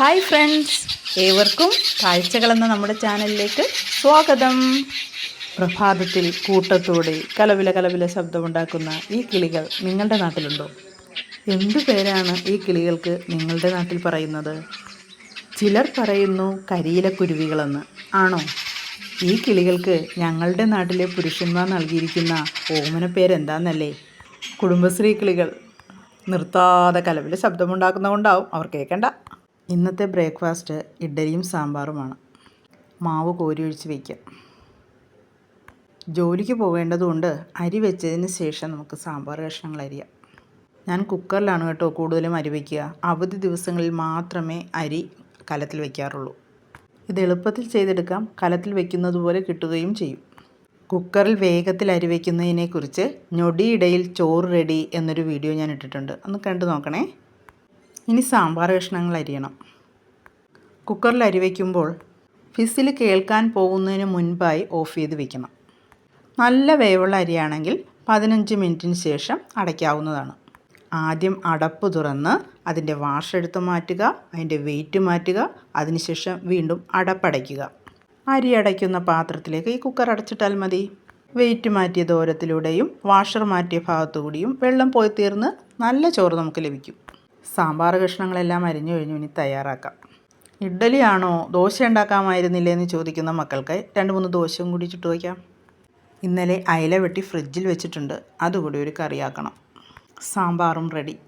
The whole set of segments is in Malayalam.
ഹായ് ഫ്രണ്ട്സ് ഏവർക്കും കാഴ്ചകളെന്ന നമ്മുടെ ചാനലിലേക്ക് സ്വാഗതം. പ്രഭാതത്തിൽ കൂട്ടത്തോടെ കലവില കലവില ശബ്ദമുണ്ടാക്കുന്ന ഈ കിളികൾ നിങ്ങളുടെ നാട്ടിലുണ്ടോ? എന്തു പേരാണ് ഈ കിളികൾക്ക് നിങ്ങളുടെ നാട്ടിൽ പറയുന്നത്? ചിലർ പറയുന്നു കരിയിലക്കുരുവികളെന്ന്. ആണോ? ഈ കിളികൾക്ക് ഞങ്ങളുടെ നാട്ടിലെ പുരുഷന്മാർ നൽകിയിരിക്കുന്ന ഓമന പേരെന്താന്നല്ലേ? കുടുംബശ്രീ കിളികൾ. നിർത്താതെ കലവിൽ ശബ്ദമുണ്ടാക്കുന്നതുകൊണ്ടാവും. അവർ കേൾക്കണ്ട. ഇന്നത്തെ ബ്രേക്ക്ഫാസ്റ്റ് ഇഡ്ഡലിയും സാമ്പാറുമാണ്. മാവ് കോരി ഒഴിച്ച് വയ്ക്കാം ജോലിക്ക് പോകേണ്ടതുകൊണ്ട് അരി വെച്ചതിന് ശേഷം നമുക്ക് സാമ്പാർ കഷ്ണങ്ങൾ അരിയാം. ഞാൻ കുക്കറിലാണ് കേട്ടോ കൂടുതലും അരി വയ്ക്കുക അവധി ദിവസങ്ങളിൽ മാത്രമേ അരി കലത്തിൽ വയ്ക്കാറുള്ളൂ ഇത് എളുപ്പത്തിൽ ചെയ്തെടുക്കാം. കലത്തിൽ വയ്ക്കുന്നത് പോലെ കിട്ടുകയും ചെയ്യും. കുക്കറിൽ വേഗത്തിൽ അരി വയ്ക്കുന്നതിനെക്കുറിച്ച് ഞൊടിയിടയിൽ ചോറ് റെഡി എന്നൊരു വീഡിയോ ഞാൻ ഇട്ടിട്ടുണ്ട്. ഒന്ന് കണ്ടു നോക്കണേ. ഇനി സാമ്പാർ കഷ്ണങ്ങൾ അരിയണം. കുക്കറിൽ അരി വയ്ക്കുമ്പോൾ ഫിസിൽ കേൾക്കാൻ പോകുന്നതിന് മുൻപായി ഓഫ് ചെയ്ത് വെക്കണം. നല്ല വേവുള്ള അരിയാണെങ്കിൽ പതിനഞ്ച് മിനിറ്റിന് ശേഷം അടയ്ക്കാവുന്നതാണ്. ആദ്യം അടപ്പ് തുറന്ന് അതിന്റെ വാഷെടുത്ത് മാറ്റുക അതിന്റെ വെയിറ്റ് മാറ്റുക അതിനുശേഷം വീണ്ടും അടപ്പടയ്ക്കുക. അരി അടയ്ക്കുന്ന പാത്രത്തിലേക്ക് ഈ കുക്കർ അടച്ചിട്ടാൽ മതി. വെയിറ്റ് മാറ്റിയ ദൂരത്തിലൂടെയും വാഷർ മാറ്റിയ ഭാഗത്തുകൂടിയും വെള്ളം പോയി തീർന്ന് നല്ല ചോറ് നമുക്ക് ലഭിക്കും. സാമ്പാർ കഷ്ണങ്ങളെല്ലാം അരിഞ്ഞു കഴിഞ്ഞു ഇനി തയ്യാറാക്കാം. ഇഡ്ഡലിയാണോ ദോശ ഉണ്ടാക്കാമായിരുന്നില്ലേ എന്ന് ചോദിക്കുന്ന മക്കൾക്ക് രണ്ട് മൂന്ന് ദോശയും കൂടി ചുട്ടു വയ്ക്കാം. ഇന്നലെ അയല വെട്ടി ഫ്രിഡ്ജിൽ വെച്ചിട്ടുണ്ട് അതുകൂടി ഒരു കറിയാക്കണം. സാമ്പാറും റെഡി.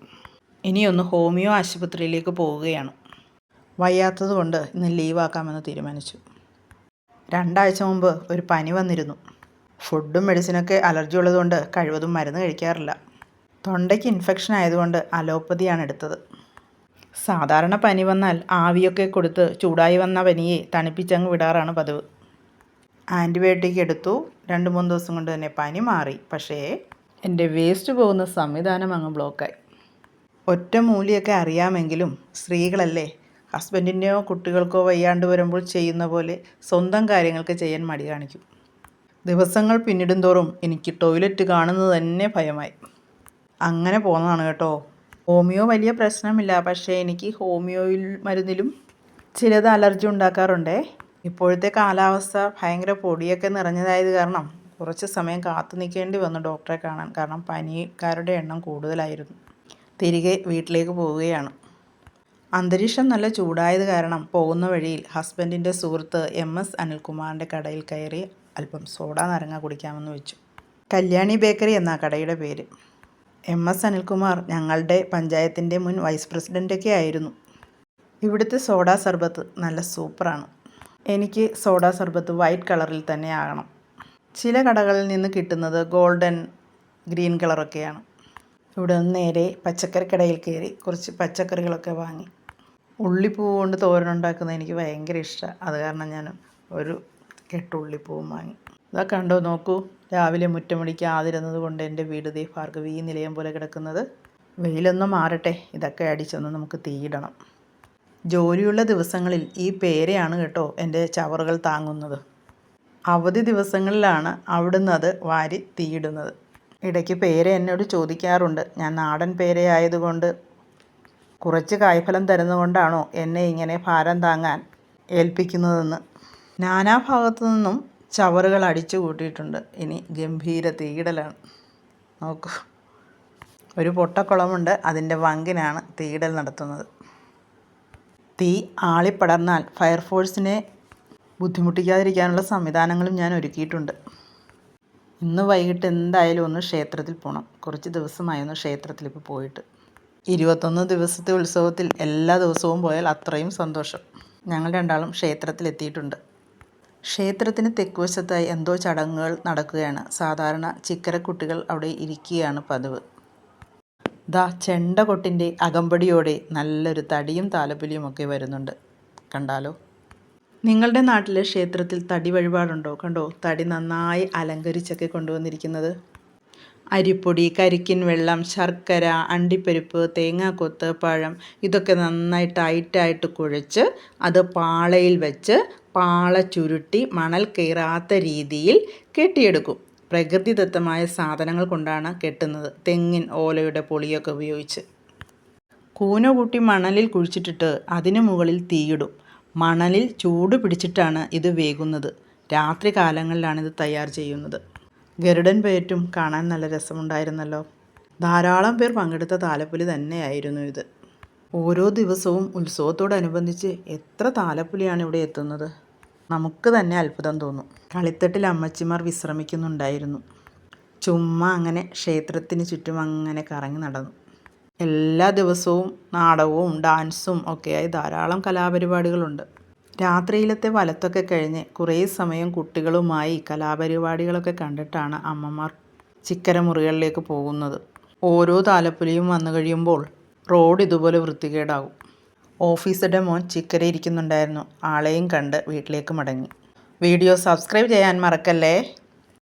ഇനിയൊന്ന് ഹോമിയോ ആശുപത്രിയിലേക്ക് പോവുകയാണ്. വയ്യാത്തത് കൊണ്ട് ഇന്ന് ലീവാക്കാമെന്ന് തീരുമാനിച്ചു. രണ്ടാഴ്ച മുമ്പ് ഒരു പനി വന്നിരുന്നു. ഫുഡും മെഡിസിനൊക്കെ അലർജി ഉള്ളതുകൊണ്ട് കഴിവതും മരുന്ന് കഴിക്കാറില്ല. തൊണ്ടയ്ക്ക് ഇൻഫെക്ഷൻ ആയതുകൊണ്ട് അലോപ്പതിയാണ് എടുത്തത്. സാധാരണ പനി വന്നാൽ ആവിയൊക്കെ കൊടുത്ത് ചൂടായി വന്ന പനിയെ തണുപ്പിച്ചങ്ങ് വിടാറാണ് പതിവ്. ആന്റിബയോട്ടിക് എടുത്തു. രണ്ട് മൂന്ന് ദിവസം കൊണ്ട് തന്നെ പനി മാറി. പക്ഷേ എന്റെ വേസ്റ്റ് പോകുന്ന സംവിധാനം അങ്ങ് ബ്ലോക്കായി. ഒറ്റ മൂലിയൊക്കെ അറിയാമെങ്കിലും സ്ത്രീകളല്ലേ ഹസ്ബൻഡിന്റെയോ കുട്ടികൾക്കോ വയ്യാണ്ട് വരുമ്പോൾ ചെയ്യുന്ന പോലെ സ്വന്തം കാര്യങ്ങൾക്ക് ചെയ്യാൻ മടി കാണിക്കും. ദിവസങ്ങൾ പിന്നിടും തോറും എനിക്ക് ടോയ്ലറ്റ് കാണുന്നത് തന്നെ ഭയമായി. അങ്ങനെ പോകുന്നതാണ് കേട്ടോ. ഹോമിയോ വലിയ പ്രശ്നമില്ല. പക്ഷേ എനിക്ക് ഹോമിയോയിൽ മരുന്നിലും ചിലത് അലർജി ഉണ്ടാക്കാറുണ്ട്. ഇപ്പോഴത്തെ കാലാവസ്ഥ ഭയങ്കര പൊടിയൊക്കെ നിറഞ്ഞതായത് കാരണം കുറച്ച് സമയം കാത്തു നിൽക്കേണ്ടി വന്നു ഡോക്ടറെ കാണാൻ. കാരണം പനിക്കാരുടെ എണ്ണം കൂടുതലായിരുന്നു. തിരികെ വീട്ടിലേക്ക് പോവുകയാണ്. അന്തരീക്ഷം നല്ല ചൂടായത് കാരണം പോകുന്ന വഴിയിൽ ഹസ്ബൻഡിന്റെ സുഹൃത്ത് എം എസ് അനിൽകുമാറിന്റെ കടയിൽ കയറി അല്പം സോഡ നാരങ്ങ കുടിക്കാമെന്ന് വെച്ചു. കല്യാണി ബേക്കറി എന്നാ കടയുടെ പേര്. എം എസ് അനിൽകുമാർ ഞങ്ങളുടെ പഞ്ചായത്തിന്റെ മുൻ വൈസ് പ്രസിഡന്റൊക്കെ ആയിരുന്നു. ഇവിടുത്തെ സോഡ സർബത്ത് നല്ല സൂപ്പറാണ്. എനിക്ക് സോഡ സർബത്ത് വൈറ്റ് കളറിൽ തന്നെ ആകണം. ചില കടകളിൽ നിന്ന് കിട്ടുന്നത് ഗോൾഡൻ ഗ്രീൻ കളറൊക്കെയാണ്. ഇവിടെ നിന്ന് നേരെ പച്ചക്കറി കടയിൽ കയറി കുറച്ച് പച്ചക്കറികളൊക്കെ വാങ്ങി. ഉള്ളിപ്പൂ കൊണ്ട് തോരനുണ്ടാക്കുന്നത് എനിക്ക് ഭയങ്കര ഇഷ്ടമാണ്. അത് കാരണം ഞാൻ ഒരു കെട്ട് ഉള്ളിപ്പൂവും വാങ്ങി. ഇതാ കണ്ടോ നോക്കൂ. രാവിലെ മുറ്റമടിക്കാതിരുന്നത് കൊണ്ട് എന്റെ വീട് ദേ ഭാർഗവി നിലയം പോലെ കിടക്കുന്നത്. വെയിലൊന്നും മാറട്ടെ ഇതൊക്കെ അടിച്ചൊന്ന് നമുക്ക് തീയിടണം. ജോലിയുള്ള ദിവസങ്ങളിൽ ഈ പേരയാണ് കേട്ടോ എന്റെ ചവറുകൾ താങ്ങുന്നത്. അവധി ദിവസങ്ങളിലാണ് അവിടുന്ന് അത് വാരി തീയിടുന്നത്. ഇടയ്ക്ക് പേര എന്നോട് ചോദിക്കാറുണ്ട്. ഞാൻ നാടൻ പേരയായതുകൊണ്ട് കുറച്ച് കായ്ഫലം തരുന്നതുകൊണ്ടാണോ എന്നെ ഇങ്ങനെ ഭാരം താങ്ങാൻ ഏൽപ്പിക്കുന്നതെന്ന്. നാനാഭാഗത്തു നിന്നും ചവറുകൾ അടിച്ചു കൂട്ടിയിട്ടുണ്ട്. ഇനി ഗംഭീര തീയിടലാണ്. നോക്കൂ. ഒരു പൊട്ടക്കുളമുണ്ട്. അതിന്റെ വങ്കിനാണ് തീയിടൽ നടത്തുന്നത്. തീ ആളിപ്പടർന്നാൽ ഫയർഫോഴ്സിനെ ബുദ്ധിമുട്ടിക്കാതിരിക്കാനുള്ള സംവിധാനങ്ങളും ഞാൻ ഒരുക്കിയിട്ടുണ്ട്. ഇന്ന് വൈകിട്ട് എന്തായാലും ഒന്ന് ക്ഷേത്രത്തിൽ പോകണം കുറച്ച് ദിവസമായി ഒന്ന് ക്ഷേത്രത്തിൽ ഇപ്പോൾ പോയിട്ട്. ഇരുപത്തൊന്ന് ദിവസത്തെ ഉത്സവത്തിൽ എല്ലാ ദിവസവും പോയാൽ അത്രയും സന്തോഷം. ഞങ്ങൾ രണ്ടാളും ക്ഷേത്രത്തിൽ എത്തിയിട്ടുണ്ട് ക്ഷേത്രത്തിന് തെക്കുവശത്തായി എന്തോ ചടങ്ങുകൾ നടക്കുകയാണ്. സാധാരണ ചിക്കരക്കുട്ടികൾ അവിടെ ഇരിക്കുകയാണ് പതിവ്. ദാ ചെണ്ടകൊട്ടിന്റെ അകമ്പടിയോടെ നല്ലൊരു തടിയും താലപ്പൊലിയും ഒക്കെ വരുന്നുണ്ട്. കണ്ടാലോ? നിങ്ങളുടെ നാട്ടിലെ ക്ഷേത്രത്തിൽ തടി വഴിപാടുണ്ടോ? കണ്ടോ? തടി നന്നായി അലങ്കരിച്ചൊക്കെ കൊണ്ടുവന്നിരിക്കുന്നത്. അരിപ്പൊടി കരിക്കിൻ വെള്ളം ശർക്കര അണ്ടിപ്പരിപ്പ് തേങ്ങാക്കൊത്ത് പഴം ഇതൊക്കെ നന്നായി ടൈറ്റായിട്ട് കുഴച്ച് അത് പാളയിൽ വെച്ച് പാള ചുരുട്ടി മണൽ കയറാത്ത രീതിയിൽ കെട്ടിയെടുക്കും. പ്രകൃതിദത്തമായ സാധനങ്ങൾ കൊണ്ടാണ് കെട്ടുന്നത് തെങ്ങിൻ ഓലയുടെ പൊളിയൊക്കെ ഉപയോഗിച്ച്. കൂന കൂട്ടി മണലിൽ കുഴിച്ചിട്ടിട്ട് അതിനു മുകളിൽ തീയിടും. മണലിൽ ചൂട് പിടിച്ചിട്ടാണ് ഇത് വേകുന്നത്. രാത്രി കാലങ്ങളിലാണ് ഇത് തയ്യാർ ചെയ്യുന്നത്. ഗരുഡൻ പേറ്റും കാണാൻ നല്ല രസമുണ്ടായിരുന്നല്ലോ. ധാരാളം പേർ പങ്കെടുത്ത താലപ്പൊലി തന്നെയായിരുന്നു ഇത്. ഓരോ ദിവസവും ഉത്സവത്തോടനുബന്ധിച്ച് എത്ര താലപ്പൊലിയാണ് ഇവിടെ എത്തുന്നത്? നമുക്ക് തന്നെ അത്ഭുതം തോന്നും. കളിത്തട്ടിൽ അമ്മച്ചിമാർ വിശ്രമിക്കുന്നുണ്ടായിരുന്നു. ചുമ്മാ അങ്ങനെ ക്ഷേത്രത്തിന് ചുറ്റും അങ്ങനെ കറങ്ങി നടന്നു. എല്ലാ ദിവസവും നാടകവും ഡാൻസും ഒക്കെയായി ധാരാളം കലാപരിപാടികളുണ്ട്. രാത്രിയിലത്തെ വലത്തൊക്കെ കഴിഞ്ഞ് കുറേ സമയം കുട്ടികളുമായി കലാപരിപാടികളൊക്കെ കണ്ടിട്ടാണ് അമ്മമാർ ചിക്കര മുറികളിലേക്ക് പോകുന്നത്. ഓരോ താലപ്പൊലിയും വന്നു കഴിയുമ്പോൾ റോഡ് ഇതുപോലെ വൃത്തികേടാകും. ഓഫീസറുടെ മോൻ ചിക്കരെ ഇരിക്കുന്നുണ്ടായിരുന്നു. ആളെയും കണ്ട് വീട്ടിലേക്ക് മടങ്ങി. വീഡിയോ സബ്സ്ക്രൈബ് ചെയ്യാൻ മറക്കല്ലേ?